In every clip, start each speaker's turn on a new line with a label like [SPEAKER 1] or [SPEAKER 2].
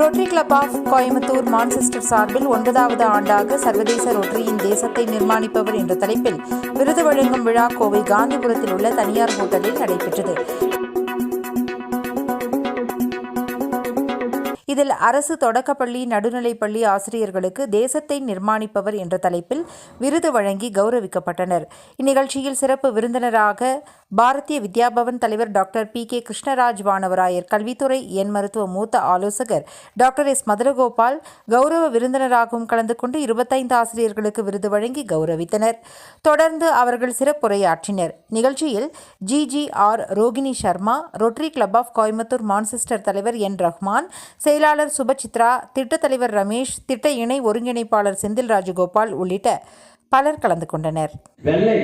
[SPEAKER 1] Rotary Club of Coimbatore Manchester சார்பில் ஒன்பதாவது ஆண்டாக சர்வதேச ரோட்டரியின் தேசத்தை நிர்மாணிப்பவர் என்ற தலைப்பில் விருது வழங்கும் விழா கோவை காந்திபுரத்தில் உள்ள தனியார் ஹோட்டலில் நடைபெற்றது. இதில் அரசு தொடக்கப்பள்ளி நடுநிலைப்பள்ளி ஆசிரியர்களுக்கு தேசத்தை நிர்மாணிப்பவர் என்ற தலைப்பில் விருது வழங்கி கௌரவிக்கப்பட்டனர். இந்நிகழ்ச்சியில் சிறப்பு விருந்தினராக பாரதிய வித்யாபவன் தலைவர் doctor P K Krishnaraj Vanavarayar கல்வித்துறை எண் மருத்துவ மூத்த ஆலோசகர் டாக்டர் எஸ். மதுரகோபால் கௌரவ விருந்தினராகவும் கலந்து கொண்டு இருபத்தைந்து ஆசிரியர்களுக்கு விருது வழங்கி கௌரவித்தனர். தொடர்ந்து அவர்கள் சிறப்புரையாற்றினர். நிகழ்ச்சியில் GGR Rohini Sharma Rotary Club of Coimbatore Manchester தலைவர் என். ரஹ்மான் செயலாளர் சுபசித்ரா திட்டத்தலைவர் ரமேஷ் திட்ட இணை ஒருங்கிணைப்பாளர் செந்தில் ராஜகோபால் உள்ளிட்ட பலர் கலந்து கொண்டனர்.
[SPEAKER 2] வெள்ளை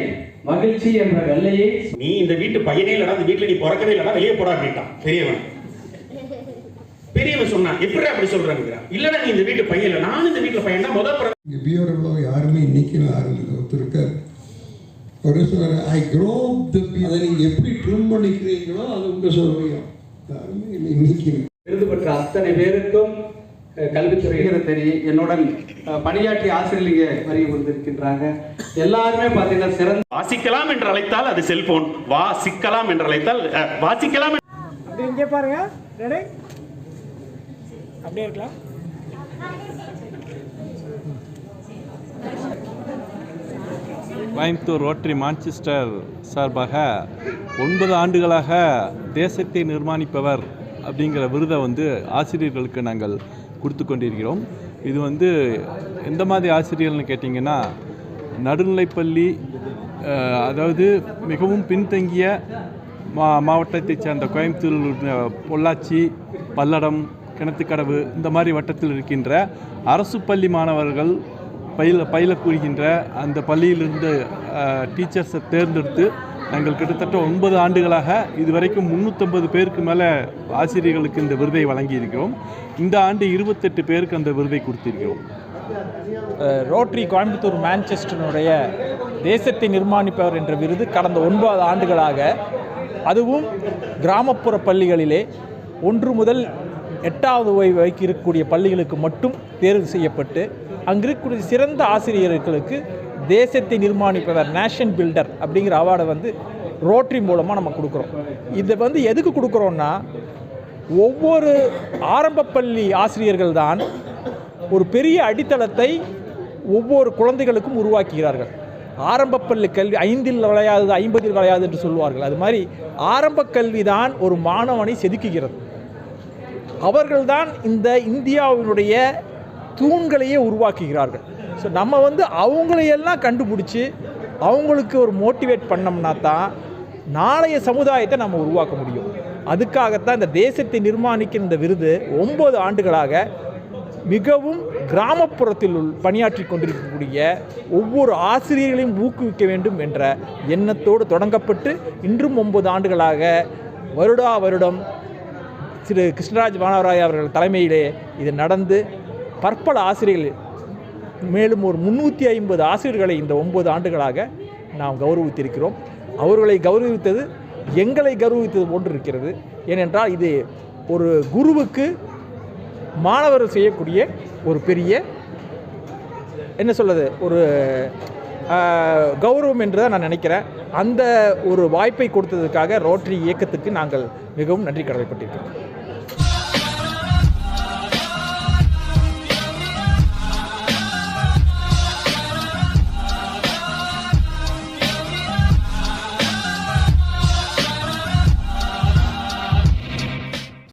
[SPEAKER 2] மகிழ்ச்சி என்ற வெள்ளையை.
[SPEAKER 3] நீ இந்த வீட்டு பையனே இல்லடா இந்த வீட்டுல நீ பிறக்கவே இல்லடா வெளியே போடா அப்படின்ட்டான். பெரியவன். பெரியவன் சொன்னான் எப்படி அப்படி சொல்றாங்க இல்லடா நீ இந்த வீட்டு பையன் இல்ல. நானும் இந்த வீட்டுல பையன் தான். முதல் பிறந்த
[SPEAKER 4] இங்கே பியூரோவில் யாருமே இன்னைக்கு ஆரம்பிக்க ஒருத்தருக்கார் ஒரு சொல்ற ஐ க்ரோ த அதை நீங்கள் எப்படி ட்ரிம் பண்ணிக்கிறீங்களோ அது உங்கள் சொல்லுவீங்க யாருமே இல்லை. இன்னைக்கு
[SPEAKER 2] விருது பெற்ற அத்தனை பேருக்கும் அஹ், கல்வித்துறை தெரியும் என்னுடன் அஹ், பணியாற்றிய ஆசிரியர்கள் வரி வந்திருக்கின்றாங்க எல்லாருமே பார்த்தீங்கன்னா சிறந்த
[SPEAKER 3] வாசிக்கலாம் என்று அழைத்தால் அது செல்போன். வாசிக்கலாம் என்று அழைத்தால் வாசிக்கலாம்
[SPEAKER 5] இங்கே பாருங்க. ரெடி? அப்படியே இருக்கலாம்.
[SPEAKER 6] கோயம்புத்தூர் ரோட்டரி மான்செஸ்டர் சார்பாக ஒன்பது ஆண்டுகளாக தேசத்தை நிர்மாணிப்பவர் அப்படிங்கிற விருதை வந்து ஆசிரியர்களுக்கு நாங்கள் கொடுத்து கொண்டிருக்கிறோம் இது வந்து எந்த மாதிரி ஆசிரியர்கள்னு கேட்டிங்கன்னா நடுநிலைப்பள்ளி அதாவது மிகவும் பின்தங்கிய மா மாவட்டத்தைச் சேர்ந்த கோயம்புத்தூர் பொள்ளாச்சி பல்லடம் கிணத்துக்கடவு இந்த மாதிரி வட்டத்தில் இருக்கின்ற அரசு பள்ளி மாணவர்கள் பயில பயிலக்கூறுகின்ற அந்த பள்ளியிலிருந்து டீச்சர்ஸை தேர்ந்தெடுத்து நாங்கள் கிட்டத்தட்ட ஒன்பது ஆண்டுகளாக இதுவரைக்கும் முந்நூற்றம்பது பேருக்கு மேலே ஆசிரியர்களுக்கு இந்த விருதை வழங்கியிருக்கிறோம். இந்த ஆண்டு இருபத்தெட்டு பேருக்கு அந்த விருதை கொடுத்திருக்கிறோம்.
[SPEAKER 5] ரோட்ரி கோயம்புத்தூர் மான்செஸ்டனுடைய தேசத்தை நிர்மாணிப்பவர் என்ற விருது கடந்த ஒன்பது ஆண்டுகளாக அதுவும் கிராமப்புற பள்ளிகளிலே ஒன்று முதல் எட்டாவது ஓய்வு வைக்க இருக்கக்கூடிய பள்ளிகளுக்கு மட்டும் தேர்வு செய்யப்பட்டு அங்கு இருக்கக்கூடிய சிறந்த ஆசிரியர்களுக்கு தேசத்தை நிர்மாணிப்பவர் நேஷன் பில்டர் அப்படிங்கிற அவார்டை வந்து ரோட்ரி மூலமாக நம்ம கொடுக்குறோம். இதை வந்து எதுக்கு கொடுக்குறோன்னா ஒவ்வொரு ஆரம்பப்பள்ளி ஆசிரியர்கள் தான் ஒரு பெரிய அடித்தளத்தை ஒவ்வொரு குழந்தைகளுக்கும் உருவாக்குகிறார்கள். ஆரம்பப்பள்ளி கல்வி ஐந்தில் விளையாது ஐம்பதில் விளையாது என்று சொல்வார்கள் அது மாதிரி ஆரம்ப கல்வி தான் ஒரு மாணவனை செதுக்குகிறது. அவர்கள்தான் இந்த இந்தியாவினுடைய தூண்களையே உருவாக்குகிறார்கள். ஸோ நம்ம வந்து அவங்களையெல்லாம் கண்டுபிடிச்சி அவங்களுக்கு ஒரு மோட்டிவேட் பண்ணோம்னா தான் நாளைய சமுதாயத்தை நம்ம உருவாக்க முடியும். அதுக்காகத்தான் இந்த தேசத்தை நிர்மாணிக்கிற இந்த விருது ஒன்பது ஆண்டுகளாக மிகவும் கிராமப்புறத்தில் உள் பணியாற்றி கொண்டிருக்கக்கூடிய ஒவ்வொரு ஆசிரியர்களையும் ஊக்குவிக்க வேண்டும் என்ற எண்ணத்தோடு தொடங்கப்பட்டு இன்றும் ஒன்பது ஆண்டுகளாக வருடா வருடம் திரு கிருஷ்ணராஜ் வானவராய் அவர்கள் தலைமையிலே இது நடந்து பற்பல ஆசிரியர்கள் மேலும் ஒரு முந்நூற்றி ஐம்பது ஆசிரியர்களை இந்த ஒன்பது ஆண்டுகளாக நாம் கௌரவித்திருக்கிறோம். அவர்களை கௌரவித்தது எங்களை கௌரவித்தது போன்று இருக்கிறது. ஏனென்றால் இது ஒரு குருவுக்கு மாணவர்கள் செய்யக்கூடிய ஒரு பெரிய என்ன சொல்கிறது ஒரு கௌரவம் என்று தான் நான் நினைக்கிறேன். அந்த ஒரு வாய்ப்பை கொடுத்ததுக்காக ரோட்டரி இயக்கத்துக்கு நாங்கள் மிகவும் நன்றி கடமைப்பட்டிருக்கிறோம்.